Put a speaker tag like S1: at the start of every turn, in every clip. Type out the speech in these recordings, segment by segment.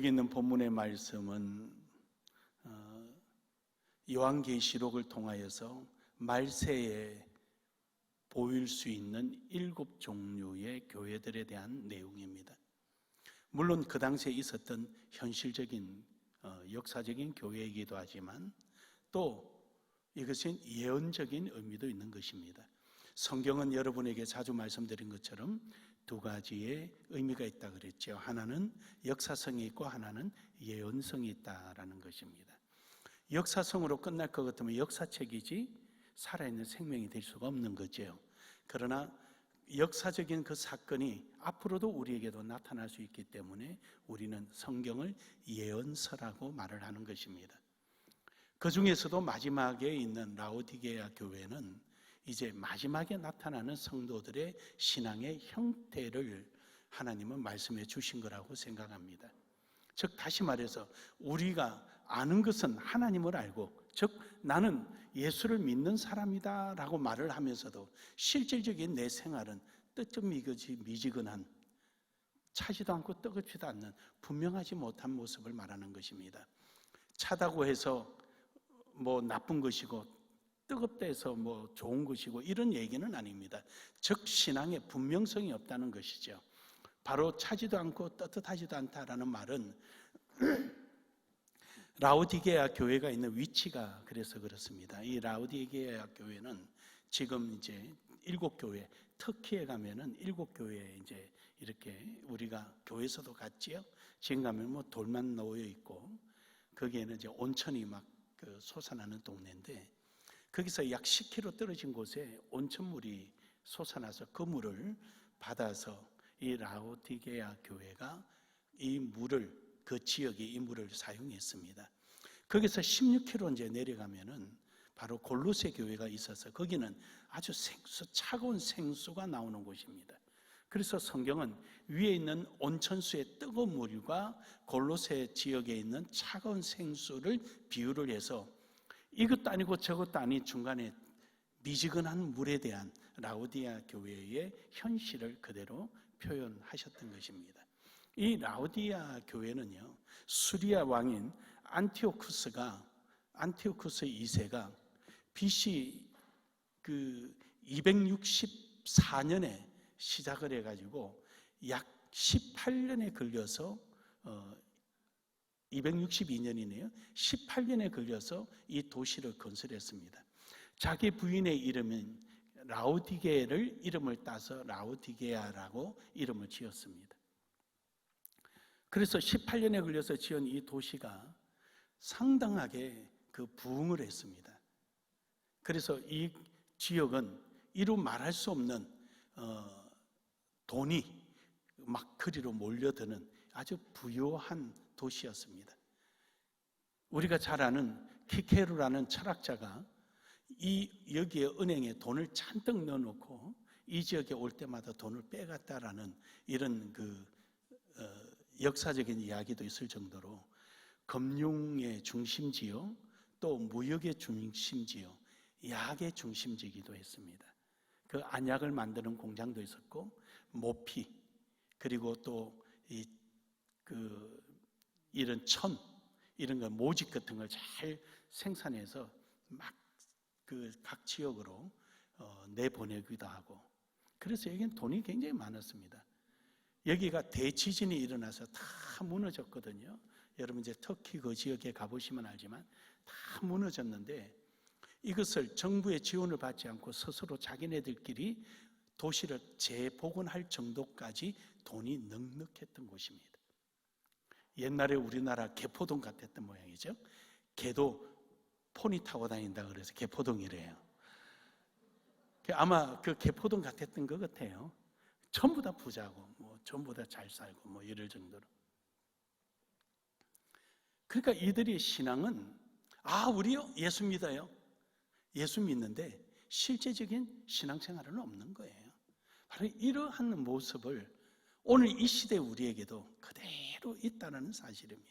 S1: 여기 있는 본문의 말씀은 어, 요한계시록을 통하여서 말세에 보일 수 있는 일곱 종류의 교회들에 대한 내용입니다. 물론 그 당시에 있었던 현실적인 어, 역사적인 교회이기도 하지만 또 이것은 예언적인 의미도 있는 것입니다. 성경은 여러분에게 자주 말씀드린 것처럼 두 가지의 의미가 있다 그랬죠. 하나는 역사성이 있고 하나는 예언성이 있다라는 것입니다. 역사성으로 끝날 것 같으면 역사책이지 살아있는 생명이 될 수가 없는 거죠. 그러나 역사적인 그 사건이 앞으로도 우리에게도 나타날 수 있기 때문에 우리는 성경을 예언서라고 말을 하는 것입니다. 그 중에서도 마지막에 있는 라오디게아 교회는 이제 마지막에 나타나는 성도들의 신앙의 형태를 하나님은 말씀해 주신 거라고 생각합니다. 즉, 다시 말해서 우리가 아는 것은 하나님을 알고, 즉, 나는 예수를 믿는 사람이다 라고 말을 하면서도 실질적인 내 생활은 뜻좀 미지근한 차지도 않고 뜨겁지도 않는 분명하지 못한 모습을 말하는 것입니다. 차다고 해서 뭐 나쁜 것이고 뜨겁다 해서 뭐 좋은 것이고 이런 얘기는 아닙니다. 즉 신앙에 분명성이 없다는 것이죠. 바로 차지도 않고 떳떳하지도 않다라는 말은 라우디게아 교회가 있는 위치가 그래서 그렇습니다. 이 라우디게아 교회는 지금 이제 일곱 교회, 터키에 가면은 일곱 교회에 이제 이렇게 우리가 교회에서도 갔지요. 지금 가면 뭐 돌만 놓여 있고 거기에는 이제 온천이 막 그 솟아나는 동네인데 거기서 약 10km 떨어진 곳에 온천물이 솟아나서 그 물을 받아서 이 라우디게아 교회가 이 물을 그 지역에 이 물을 사용했습니다. 거기서 16km 이제 내려가면은 바로 골로새 교회가 있어서 거기는 아주 생수 차가운 생수가 나오는 곳입니다. 그래서 성경은 위에 있는 온천수의 뜨거운 물과 골로새 지역에 있는 차가운 생수를 비유를 해서 이것도 아니고 저것도 아닌 중간에 미지근한 물에 대한 라우디아 교회의 현실을 그대로 표현하셨던 것입니다. 이 라우디아 교회는요, 수리아 왕인 안티오쿠스가 안티오쿠스 2세가 BC 그 264년에 시작을 해가지고 약 18년에 걸려서 어 262년이네요. 18년에 걸려서 이 도시를 건설했습니다. 자기 부인의 이름은 라우디게를 이름을 따서 라우디게아라고 이름을 지었습니다. 그래서 18년에 걸려서 지은 이 도시가 상당하게 그 부흥을 했습니다. 그래서 이 지역은 이루 말할 수 없는 어, 돈이 막 그리로 몰려드는 아주 부유한 도시였습니다. 우리가 잘 아는 키케루라는 철학자가 이 여기에 은행에 돈을 잔뜩 넣어놓고 이 지역에 올 때마다 돈을 빼갔다라는 이런 그 어, 역사적인 이야기도 있을 정도로 금융의 중심지요, 또 무역의 중심지요, 약의 중심지기도 했습니다. 그 안약을 만드는 공장도 있었고 모피 그리고 또 이 그 이런 천 이런 거 모직 같은 걸 잘 생산해서 막 그 각 지역으로 어, 내보내기도 하고 그래서 여기는 돈이 굉장히 많았습니다. 여기가 대지진이 일어나서 다 무너졌거든요. 여러분 이제 터키 그 지역에 가보시면 알지만 다 무너졌는데 이것을 정부의 지원을 받지 않고 스스로 자기네들끼리 도시를 재복원할 정도까지 돈이 넉넉했던 곳입니다. 옛날에 우리나라 개포동 같았던 모양이죠. 개도 폰이 타고 다닌다 그래서 개포동이래요. 아마 그 개포동 같았던 것 같아요. 전부 다 부자고, 뭐 전부 다 잘 살고, 뭐 이럴 정도로. 그러니까 이들의 신앙은 아 우리요 예수 믿어요. 예수 믿는데 실제적인 신앙생활은 없는 거예요. 바로 이러한 모습을 오늘 이 시대 우리에게도 그대로 있다는 사실입니다.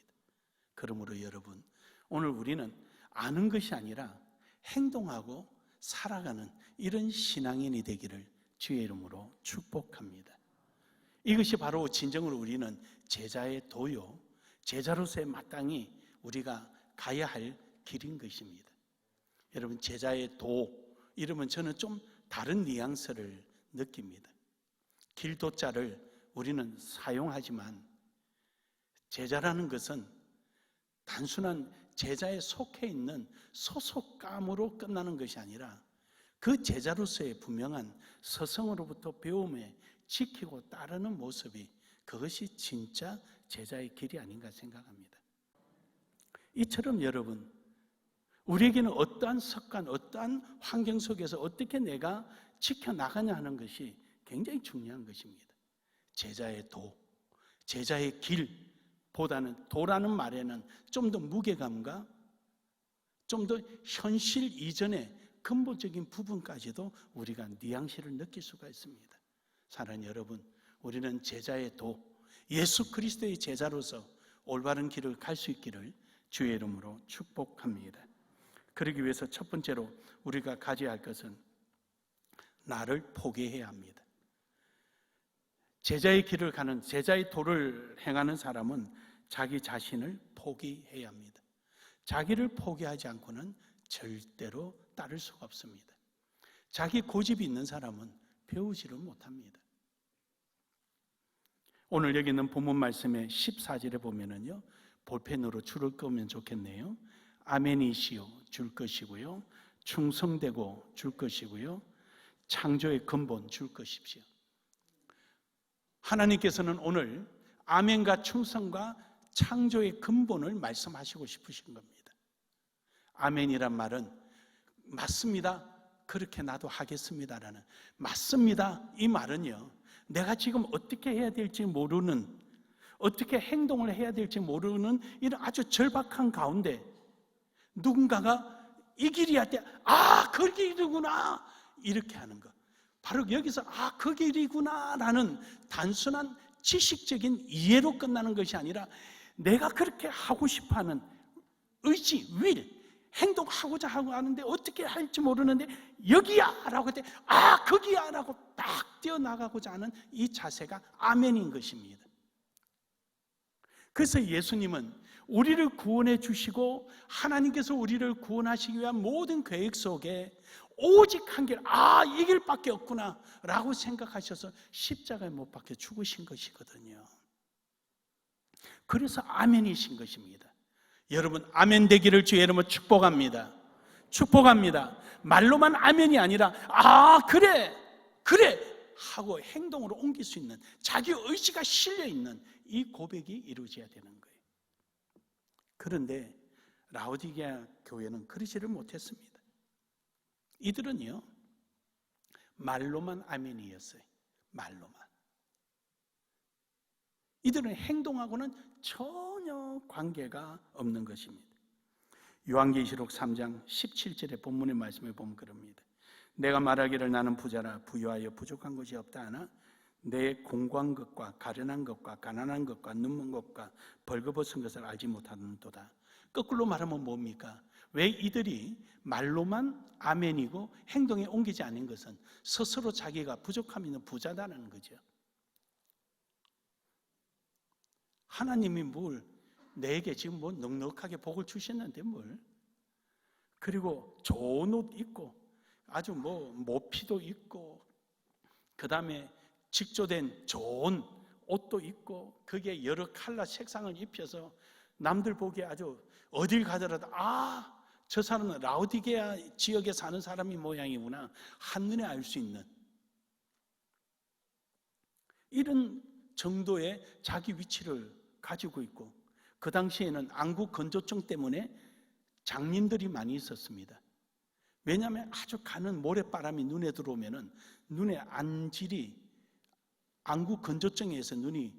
S1: 그러므로 여러분, 오늘 우리는 아는 것이 아니라 행동하고 살아가는 이런 신앙인이 되기를 주의 이름으로 축복합니다. 이것이 바로 진정으로 우리는 제자의 도요, 제자로서의 마땅히 우리가 가야 할 길인 것입니다. 여러분 제자의 도 이러면 저는 좀 다른 뉘앙스를 느낍니다. 길도자를 우리는 사용하지만 제자라는 것은 단순한 제자에 속해 있는 소속감으로 끝나는 것이 아니라 그 제자로서의 분명한 서성으로부터 배움에 지키고 따르는 모습이 그것이 진짜 제자의 길이 아닌가 생각합니다. 이처럼 여러분, 우리에게는 어떠한 습관, 어떠한 환경 속에서 어떻게 내가 지켜나가냐 하는 것이 굉장히 중요한 것입니다. 제자의 도, 제자의 길보다는 도라는 말에는 좀 더 무게감과 좀 더 현실 이전의 근본적인 부분까지도 우리가 뉘앙시를 느낄 수가 있습니다. 사랑하는 여러분, 우리는 제자의 도, 예수 그리스도의 제자로서 올바른 길을 갈 수 있기를 주의 이름으로 축복합니다. 그러기 위해서 첫 번째로 우리가 가져야 할 것은 나를 포기해야 합니다. 제자의 길을 가는 제자의 도를 행하는 사람은 자기 자신을 포기해야 합니다. 자기를 포기하지 않고는 절대로 따를 수가 없습니다. 자기 고집이 있는 사람은 배우지를 못합니다. 오늘 여기 있는 본문 말씀의 14절에 보면은요. 볼펜으로 줄을 끄면 좋겠네요. 아멘이시요 줄 것이고요. 충성되고 줄 것이고요. 창조의 근본 줄 것입시오. 하나님께서는 오늘 아멘과 충성과 창조의 근본을 말씀하시고 싶으신 겁니다. 아멘이란 말은 맞습니다. 그렇게 나도 하겠습니다라는 맞습니다. 이 말은요. 내가 지금 어떻게 해야 될지 모르는 어떻게 행동을 해야 될지 모르는 이런 아주 절박한 가운데 누군가가 이 길이야 때, 아, 그 길이구나. 이렇게 하는 것. 바로 여기서, 아, 그 길이구나. 라는 단순한 지식적인 이해로 끝나는 것이 아니라 내가 그렇게 하고 싶어 하는 의지, 윌, 행동하고자 하고 하는데 어떻게 할지 모르는데 여기야! 라고 할 때, 아, 거기야! 라고 딱 뛰어나가고자 하는 이 자세가 아멘인 것입니다. 그래서 예수님은 우리를 구원해 주시고 하나님께서 우리를 구원하시기 위한 모든 계획 속에 오직 한 길, 아, 이 길밖에 없구나 라고 생각하셔서 십자가에 못 박혀 죽으신 것이거든요. 그래서 아멘이신 것입니다. 여러분, 아멘 되기를 주의 이름으로 축복합니다. 축복합니다. 말로만 아멘이 아니라, 아, 그래, 그래! 하고 행동으로 옮길 수 있는 자기 의지가 실려 있는 이 고백이 이루어져야 되는 거예요. 그런데 라우디게아 교회는 그러지를 못했습니다. 이들은요, 말로만 아멘이었어요. 말로만. 이들은 행동하고는 전혀 관계가 없는 것입니다. 요한계시록 3장 17절의 본문의 말씀을 보면 그럽니다. 내가 말하기를 나는 부자라 부유하여 부족한 것이 없다 하나 내 공고한 것과 가련한 것과 가난한 것과 눈먼 것과 벌거벗은 것을 알지 못하는도다. 거꾸로 말하면 뭡니까? 왜 이들이 말로만 아멘이고 행동에 옮기지 않은 것은 스스로 자기가 부족함 있는 부자다는 거죠. 하나님이 뭘 내게 지금 뭐 넉넉하게 복을 주셨는데 뭘 그리고 좋은 옷 입고 아주 뭐 모피도 입고 그 다음에 직조된 좋은 옷도 입고 그게 여러 칼라 색상을 입혀서 남들 보기에 아주 어딜 가더라도 아, 저 사람은 라우디게아 지역에 사는 사람이 모양이구나. 한눈에 알 수 있는 이런 정도의 자기 위치를 가지고 있고 그 당시에는 안구 건조증 때문에 장님들이 많이 있었습니다. 왜냐하면 아주 가는 모래바람이 눈에 들어오면은 눈의 안질이 안구 건조증에서 눈이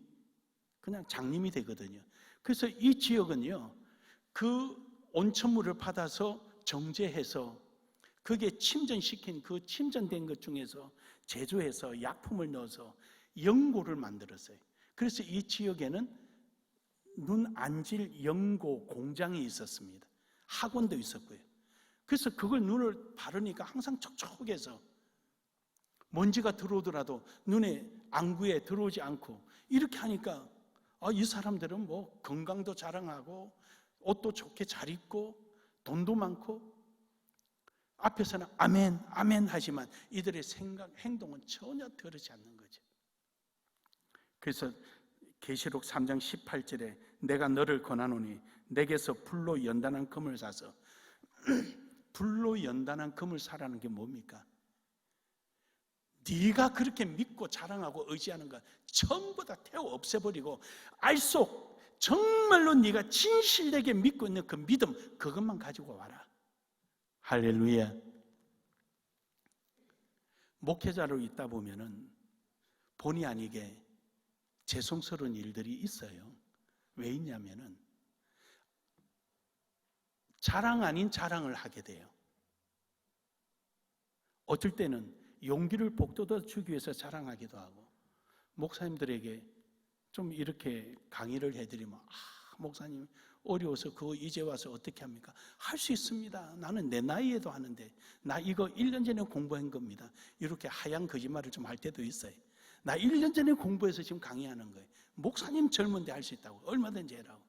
S1: 그냥 장님이 되거든요. 그래서 이 지역은요, 그 온천물을 받아서 정제해서 그게 침전시킨 그 침전된 것 중에서 제조해서 약품을 넣어서 연고를 만들었어요. 그래서 이 지역에는 눈 안질 연고 공장이 있었습니다. 학원도 있었고요. 그래서 그걸 눈을 바르니까 항상 촉촉해서 먼지가 들어오더라도 눈에 안구에 들어오지 않고 이렇게 하니까 아, 이 사람들은 뭐 건강도 자랑하고 옷도 좋게 잘 입고 돈도 많고 앞에서는 아멘, 아멘 하지만 이들의 생각, 행동은 전혀 그렇지 않는 거죠. 그래서 계시록 3장 18절에 내가 너를 권하노니 내게서 불로 연단한 금을 사서 불로 연단한 금을 사라는 게 뭡니까? 네가 그렇게 믿고 자랑하고 의지하는 것 전부 다 태워 없애버리고 알속 정말로 네가 진실되게 믿고 있는 그 믿음 그것만 가지고 와라. 할렐루야. 목회자로 있다 보면은 본의 아니게 죄송스러운 일들이 있어요. 왜 있냐면은 자랑 아닌 자랑을 하게 돼요. 어쩔 때는 용기를 복돋아 주기 위해서 자랑하기도 하고 목사님들에게 좀 이렇게 강의를 해드리면 아 목사님 어려워서 그거 이제 와서 어떻게 합니까? 할 수 있습니다. 나는 내 나이에도 하는데 나 이거 1년 전에 공부한 겁니다. 이렇게 하얀 거짓말을 좀 할 때도 있어요. 나 1년 전에 공부해서 지금 강의하는 거예요. 목사님 젊은데 할 수 있다고 얼마든지 해라고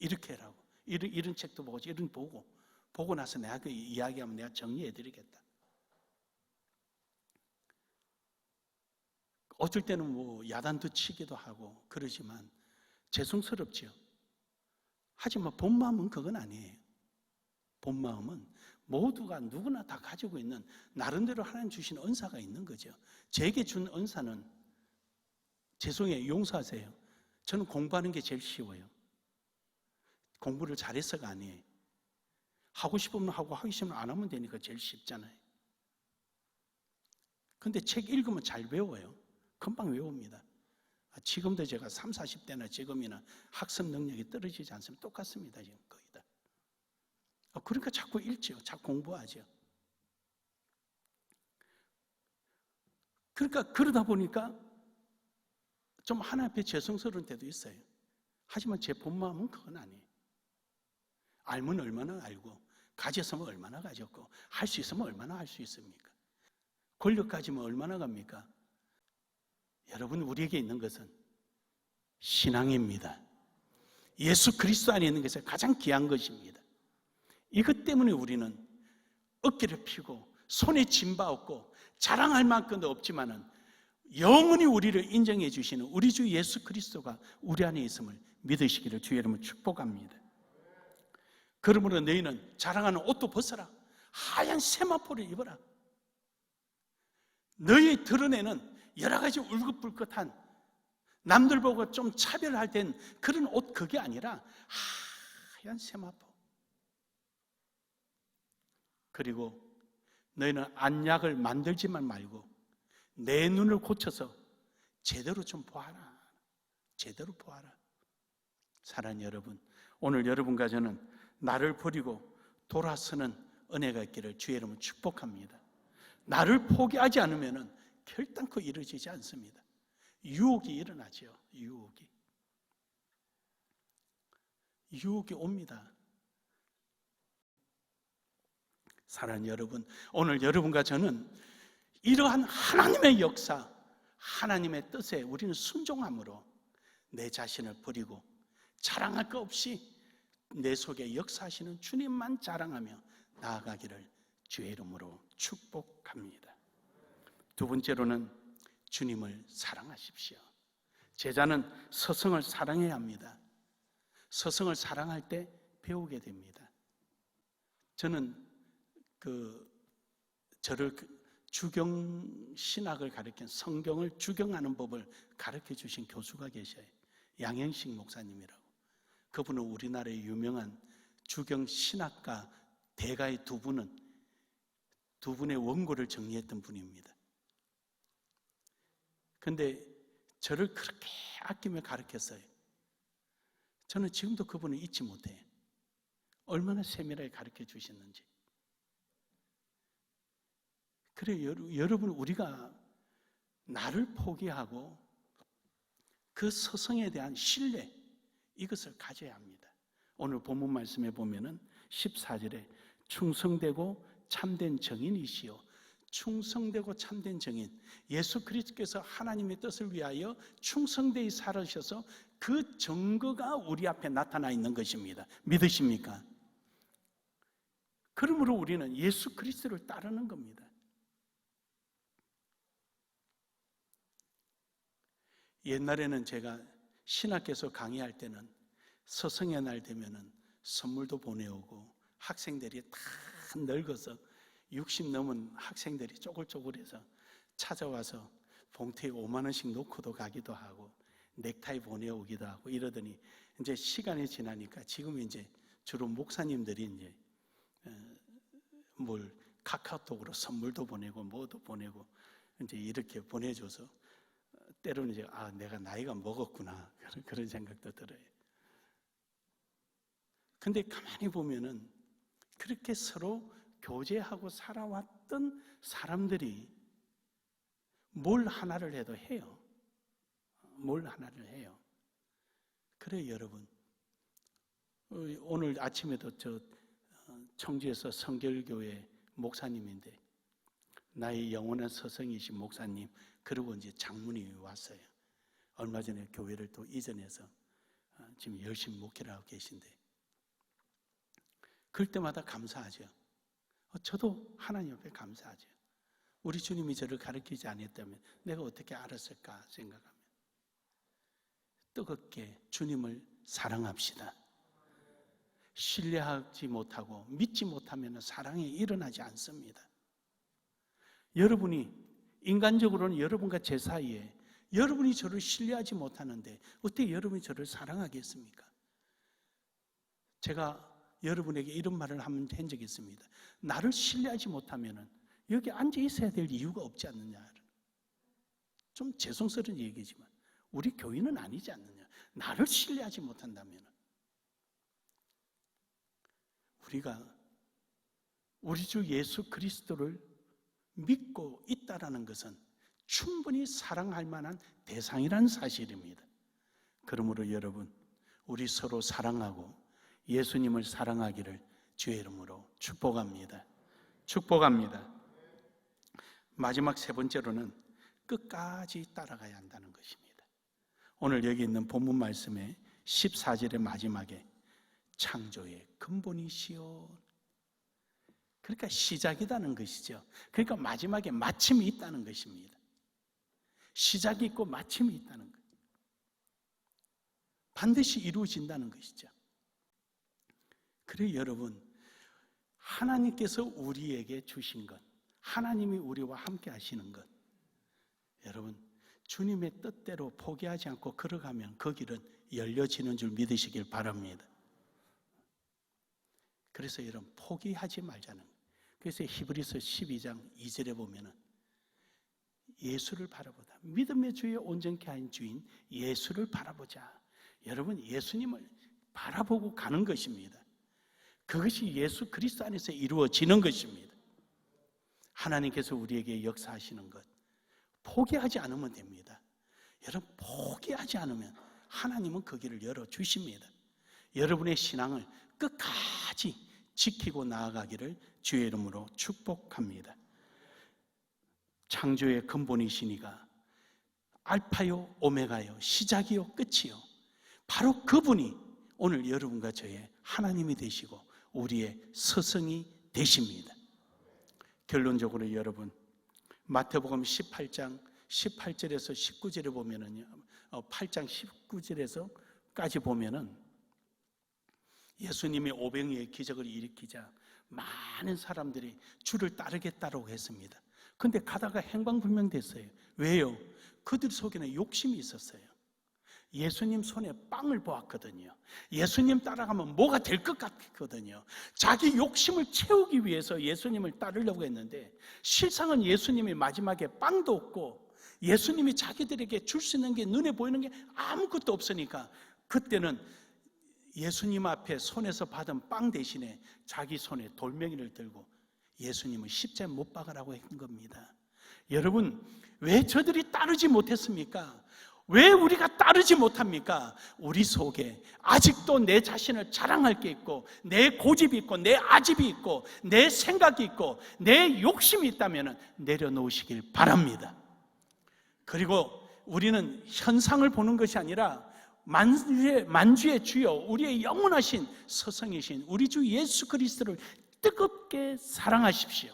S1: 이렇게 해라고 이런, 이런 책도 보고 이런 보고 보고 나서 내가 그 이야기하면 내가 정리해 드리겠다. 어쩔 때는 뭐 야단도 치기도 하고 그러지만 죄송스럽지요. 하지만 본 마음은 그건 아니에요. 본 마음은 모두가 누구나 다 가지고 있는 나름대로 하나님 주신 은사가 있는 거죠. 제게 준 은사는 죄송해요. 용서하세요. 저는 공부하는 게 제일 쉬워요. 공부를 잘해서가 아니에요. 하고 싶으면 하고 하기 싫으면 안 하면 되니까 제일 쉽잖아요. 근데 책 읽으면 잘 외워요. 금방 외웁니다. 아, 지금도 제가 3, 40대나 지금이나 학습 능력이 떨어지지 않습니다. 똑같습니다. 지금 거의 다. 아, 그러니까 자꾸 읽죠. 자꾸 공부하죠. 그러니까 그러다 보니까 좀 하나 앞에 죄송스러운 때도 있어요. 하지만 제 본 마음은 그건 아니에요. 알면 얼마나 알고, 가졌으면 얼마나 가졌고, 할 수 있으면 얼마나 할 수 있습니까? 권력 가지면 얼마나 갑니까? 여러분, 우리에게 있는 것은 신앙입니다. 예수 그리스도 안에 있는 것이 가장 귀한 것입니다. 이것 때문에 우리는 어깨를 펴고 손에 짐바 없고 자랑할 만큼도 없지만은 영원히 우리를 인정해 주시는 우리 주 예수 그리스도가 우리 안에 있음을 믿으시기를 주의 이름으로 축복합니다. 그러므로 너희는 자랑하는 옷도 벗어라. 하얀 세마포를 입어라. 너희 드러내는 여러 가지 울긋불긋한 남들 보고 좀 차별할 땐 그런 옷 그게 아니라 하얀 세마포. 그리고 너희는 안약을 만들지만 말고 내 눈을 고쳐서 제대로 좀 보아라. 제대로 보아라. 사랑하는 여러분, 오늘 여러분과 저는 나를 버리고 돌아서는 은혜가 있기를 주의 이름으로 축복합니다. 나를 포기하지 않으면 결단코 이루어지지 않습니다. 유혹이 일어나죠. 유혹이. 유혹이 옵니다. 사랑하는 여러분, 오늘 여러분과 저는 이러한 하나님의 역사, 하나님의 뜻에 우리는 순종함으로 내 자신을 버리고 자랑할 것 없이 내 속에 역사하시는 주님만 자랑하며 나아가기를 주의 이름으로 축복합니다. 두 번째로는 주님을 사랑하십시오. 제자는 서성을 사랑해야 합니다. 서성을 사랑할 때 배우게 됩니다. 저는 그 저를 주경 신학을 가르친 성경을 주경하는 법을 가르쳐 주신 교수가 계셔요. 양현식 목사님이라고. 그분은 우리나라의 유명한 주경 신학가 대가의 두 분은 두 분의 원고를 정리했던 분입니다. 근데 저를 그렇게 아끼며 가르쳤어요. 저는 지금도 그분을 잊지 못해요. 얼마나 세밀하게 가르쳐 주셨는지. 그래, 여러분, 우리가 나를 포기하고 그 서성에 대한 신뢰, 이것을 가져야 합니다. 오늘 본문 말씀에 보면은 14절에 충성되고 참된 정인이시요. 충성되고 참된 정인 예수 그리스도께서 하나님의 뜻을 위하여 충성되이 살으셔서 그 증거가 우리 앞에 나타나 있는 것입니다. 믿으십니까? 그러므로 우리는 예수 그리스도를 따르는 겁니다. 옛날에는 제가 신학교에서 강의할 때는 서성의 날 되면은 선물도 보내오고 학생들이 다 늙어서 60 넘은 학생들이 쪼글쪼글해서 찾아와서 봉투에 5만 원씩 놓고도 가기도 하고 넥타이 보내오기도 하고 이러더니 이제 시간이 지나니까 지금 이제 주로 목사님들이 이제 어, 뭘 카카오톡으로 선물도 보내고 뭐도 보내고 이제 이렇게 보내줘서 어, 때로는 이제 아 내가 나이가 먹었구나 그런 그런 생각도 들어요. 근데 가만히 보면은 그렇게 서로 교제하고 살아왔던 사람들이 뭘 하나를 해도 해요. 뭘 하나를 해요. 그래 여러분. 어, 오늘 아침에도 저 어, 청주에서 성결교회 목사님인데 나의 영원한 서성이신 목사님 그리고 이제 장문이 왔어요. 얼마 전에 교회를 또 이전해서 어, 지금 열심히 목회를 하고 계신데 그럴 때마다 감사하죠. 어, 저도 하나님 앞에 감사하죠. 우리 주님이 저를 가르치지 않았다면 내가 어떻게 알았을까 생각하면 뜨겁게 주님을 사랑합시다. 신뢰하지 못하고 믿지 못하면 사랑이 일어나지 않습니다. 여러분이 인간적으로는 여러분과 제 사이에 여러분이 저를 신뢰하지 못하는데 어떻게 여러분이 저를 사랑하겠습니까? 제가 여러분에게 이런 말을 한 적이 있습니다. 나를 신뢰하지 못하면 여기 앉아 있어야 될 이유가 없지 않느냐. 좀 죄송스러운 얘기지만 우리 교인은 아니지 않느냐. 나를 신뢰하지 못한다면 우리가 우리 주 예수 그리스도를 믿고 있다라는 것은 충분히 사랑할 만한 대상이라는 사실입니다. 그러므로 여러분, 우리 서로 사랑하고 예수님을 사랑하기를 주의 이름으로 축복합니다. 축복합니다. 마지막 세 번째로는 끝까지 따라가야 한다는 것입니다. 오늘 여기 있는 본문 말씀의 14절의 마지막에 창조의 근본이시여. 그러니까 시작이라는 것이죠. 그러니까 마지막에 마침이 있다는 것입니다. 시작이 있고 마침이 있다는 것. 반드시 이루어진다는 것이죠. 그래 여러분 하나님께서 우리에게 주신 것 하나님이 우리와 함께 하시는 것 여러분 주님의 뜻대로 포기하지 않고 걸어가면 그 길은 열려지는 줄 믿으시길 바랍니다. 그래서 여러분 포기하지 말자는 그래서 히브리서 12장 2절에 보면은 예수를 바라보다 믿음의 주에 온전케 한 주인 예수를 바라보자. 여러분 예수님을 바라보고 가는 것입니다. 그것이 예수 그리스도 안에서 이루어지는 것입니다. 하나님께서 우리에게 역사하시는 것 포기하지 않으면 됩니다. 여러분 포기하지 않으면 하나님은 그 길을 열어 주십니다. 여러분의 신앙을 끝까지 지키고 나아가기를 주의 이름으로 축복합니다. 창조의 근본이시니가 알파요 오메가요 시작이요 끝이요 바로 그분이 오늘 여러분과 저의 하나님이 되시고 우리의 스승이 되십니다. 결론적으로 여러분 마태복음 18장 18절에서 19절에 보면은요. 8장 19절에서까지 보면은 예수님이 오병이의 기적을 일으키자 많은 사람들이 주를 따르겠다고 했습니다. 근데 가다가 행방불명됐어요. 왜요? 그들 속에는 욕심이 있었어요. 예수님 손에 빵을 보았거든요. 예수님 따라가면 뭐가 될 것 같거든요. 자기 욕심을 채우기 위해서 예수님을 따르려고 했는데 실상은 예수님이 마지막에 빵도 없고 예수님이 자기들에게 줄 수 있는 게 눈에 보이는 게 아무것도 없으니까 그때는 예수님 앞에 손에서 받은 빵 대신에 자기 손에 돌멩이를 들고 예수님을 십자에 못 박으라고 한 겁니다. 여러분, 왜 저들이 따르지 못했습니까? 왜 우리가 따르지 못합니까? 우리 속에 아직도 내 자신을 자랑할 게 있고, 내 고집이 있고, 내 아집이 있고, 내 생각이 있고, 내 욕심이 있다면 내려놓으시길 바랍니다. 그리고 우리는 현상을 보는 것이 아니라 만주의, 만주의 주여, 우리의 영원하신 서성이신 우리 주 예수 그리스도를 뜨겁게 사랑하십시오.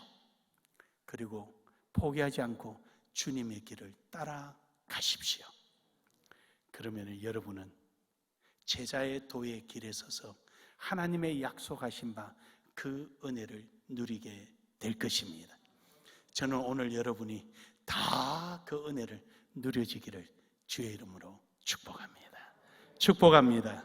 S1: 그리고 포기하지 않고 주님의 길을 따라가십시오. 그러면 여러분은 제자의 도의 길에 서서 하나님의 약속하신 바 그 은혜를 누리게 될 것입니다. 저는 오늘 여러분이 다 그 은혜를 누려지기를 주의 이름으로 축복합니다. 축복합니다.